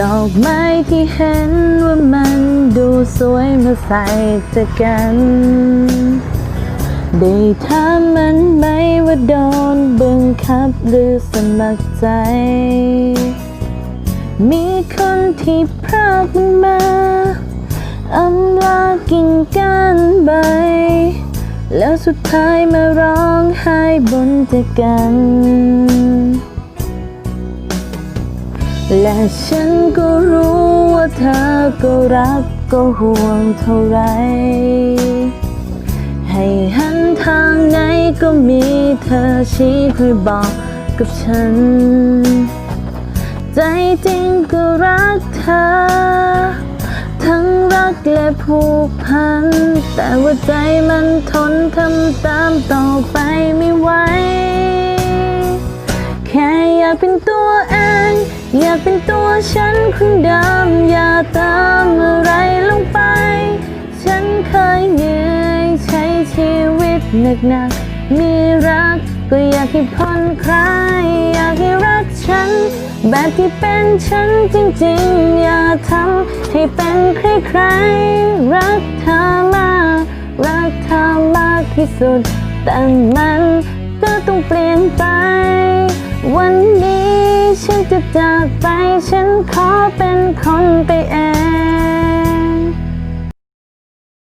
ดอกไม้ที่เห็นว่ามันดูสวยมาใส่จอกัน ได้ถามมันไหมว่าโดนบังคับหรือสมัครใจ มีคนที่พรากมันมาอำลากิ่งก้านใบ แล้วสุดท้ายมาร้องไห้บนจอกัน และฉันก็รู้ว่าเธอก็รักก็ห่วงเท่าไร ให้หันทางไหนก็มีเธอชี้คอยบอกกับฉัน ใจจริงก็รักเธอ ทั้งรักและผูกพัน แต่ว่าใจมันทนทำตามต่อไปไม่ไหวแค่อยากเป็นตัวเอง อยากเป็นตัวฉันคนเดิมอย่าตามอะไรลงไป ฉันเคยเหนื่อยใช้ชีวิตหนักๆมีรักก็อยากให้ผ่อนคลายอยากให้รักฉัน แบบที่เป็นฉันจริงๆ อย่าทำให้เป็นใครๆรักเธอมากรักเธอมากที่สุด แต่มันก็ต้องเปลี่ยนไป จะจากไปฉันขอเป็นคนไปเอง